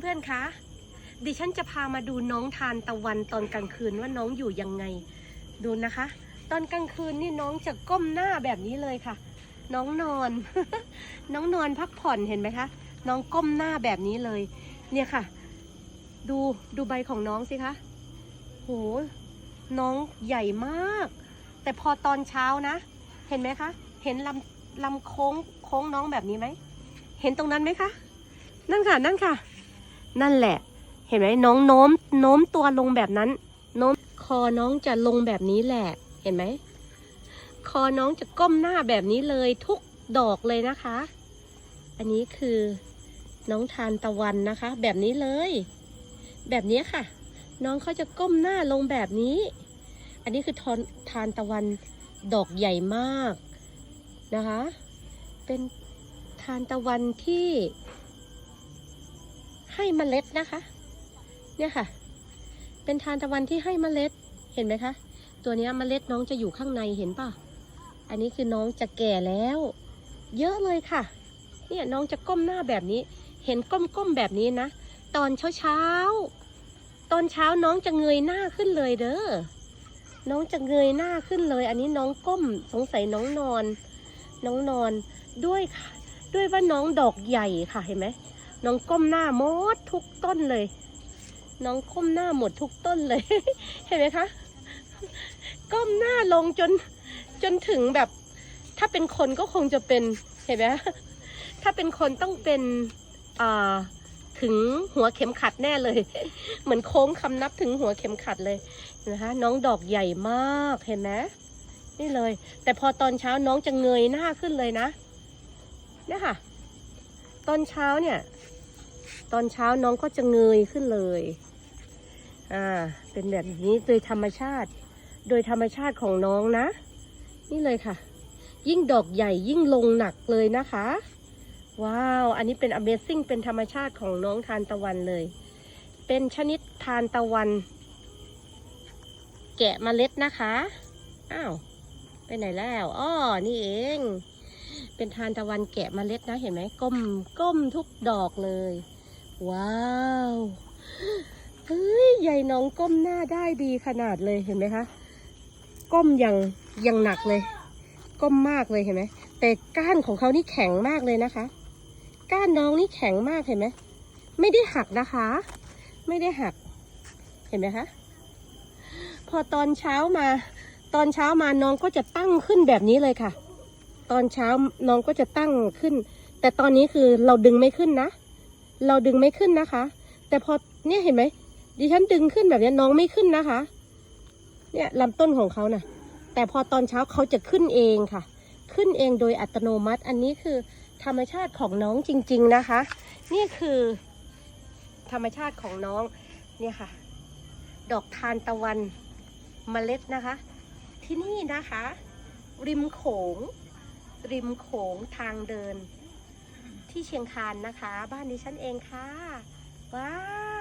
เพื่อนๆคะดิฉันจะพามาดูน้องทานตะวันตอนกลางคืนว่าน้องอยู่ยังไง ดูนะคะ ตอนกลางคืนนี่น้องจะก้มหน้าแบบนี้เลยค่ะ น้องนอน น้องนอนพักผ่อนเห็นไหมคะ น้องก้มหน้าแบบนี้เลย เนี่ยค่ะ ดูดูใบของน้องสิคะโหน้องใหญ่มาก แต่พอตอนเช้านะ เห็นไหมคะ เห็นลำลำโค้งโค้งน้องแบบนี้ไหม เห็นตรงนั้นไหมคะ นั่นค่ะนั่นค่ะ นั่นแหละ เห็นไหมน้องโน้มโน้มตัวลงแบบนั้น โน้มคอน้องจะลงแบบนี้แหละ เห็นไหม คอน้องจะก้มหน้าแบบนี้เลยทุกดอกเลยนะคะ อันนี้คือน้องทานตะวันนะคะ แบบนี้เลย แบบนี้ค่ะ น้องเขาจะก้มหน้าลงแบบนี้ อันนี้คือทอนทานตะวันดอกใหญ่มากนะคะ เป็นทานตะวันที่ ให้เมล็ดนะคะ เนี่ยค่ะ เป็นทานตะวันที่ให้เมล็ดเห็นไหมคะ ตัวนี้ยเมล็ดน้องจะอยู่ข้างในเห็นป่ะ อันนี้คือน้องจะแก่แล้ว เยอะเลยค่ะ เนี่ยน้องจะก้มหน้าแบบนี้ เห็นก้มๆแบบนี้นะ ตอนเช้าๆ ตอนเช้าน้องจะเงยหน้าขึ้นเลยเด้อ น้องจะเงยหน้าขึ้นเลย อันนี้น้องก้มสงสัยน้องนอน น้องนอนด้วยค่ะ ด้วยว่าน้องดอกใหญ่ค่ะเห็นไหม น้องก้มหน้าหมดทุกต้นเลย น้องก้มหน้าหมดทุกต้นเลย เห็นไหมคะ ก้มหน้าลงจนจนถึงแบบ ถ้าเป็นคนก็คงจะเป็นเห็นไหมถ้าเป็นคนต้องเป็นอ่าถึงหัวเข็มขัดแน่เลย เหมือนโค้งคำนับถึงหัวเข็มขัดเลยนะคะ น้องดอกใหญ่มากเห็นไหมนี่เลย แต่พอตอนเช้าน้องจะเงยหน้าขึ้นเลยนะเนี่ยค่ะ ตอนเช้าเนี่ย ตอนเช้าน้องก็จะเงยขึ้นเลย อ่า เป็นแบบนี้โดยธรรมชาติ โดยธรรมชาติของน้องนะ นี่เลยค่ะ ยิ่งดอกใหญ่ยิ่งลงหนักเลยนะคะ ว้าว อันนี้เป็น Amazing เป็นธรรมชาติของน้องทานตะวันเลย เป็นชนิดทานตะวัน แกะเมล็ดนะคะ อ้าว ไปไหนแล้วอ้อนี่เองเป็นทานตะวันแกะเมล็ดนะเห็นไหมก้มก้มทุกดอกเลย ว้าวเฮ้ยใหญ่น้องก้มหน้าได้ดีขนาดเลยเห็นไหมคะ ก้มอย่างอย่างหนักเลย ก้มมากเลยเห็นไหมแต่ก้านของเขานี่แข็งมากเลยนะคะ ก้านน้องนี่แข็งมากเห็นไหมไม่ได้หักนะคะ ไม่ได้หัก เห็นไหมคะพอตอนเช้ามา ตอนเช้ามาน้องก็จะตั้งขึ้นแบบนี้เลยค่ะ ตอนเช้าน้องก็จะตั้งขึ้น แต่ตอนนี้คือเราดึงไม่ขึ้นนะ เราดึงไม่ขึ้นนะคะ แต่พอเนี่ยเห็นไหมดิฉันดึงขึ้นแบบนี้น้องไม่ขึ้นนะคะ เนี่ยลำต้นของเขาน่ะ แต่พอตอนเช้าเขาจะขึ้นเองค่ะ ขึ้นเองโดยอัตโนมัติ อันนี้คือธรรมชาติของน้องจริง ๆนะคะ นี่คือ ธรรมชาติของน้องเนี่ยค่ะ ดอกทานตะวันเมล็ดนะคะ ที่นี่นะคะ ริมโขง ริมโขงทางเดิน ที่เชียงคานนะคะ บ้านดิฉันเองค่ะ ว้าว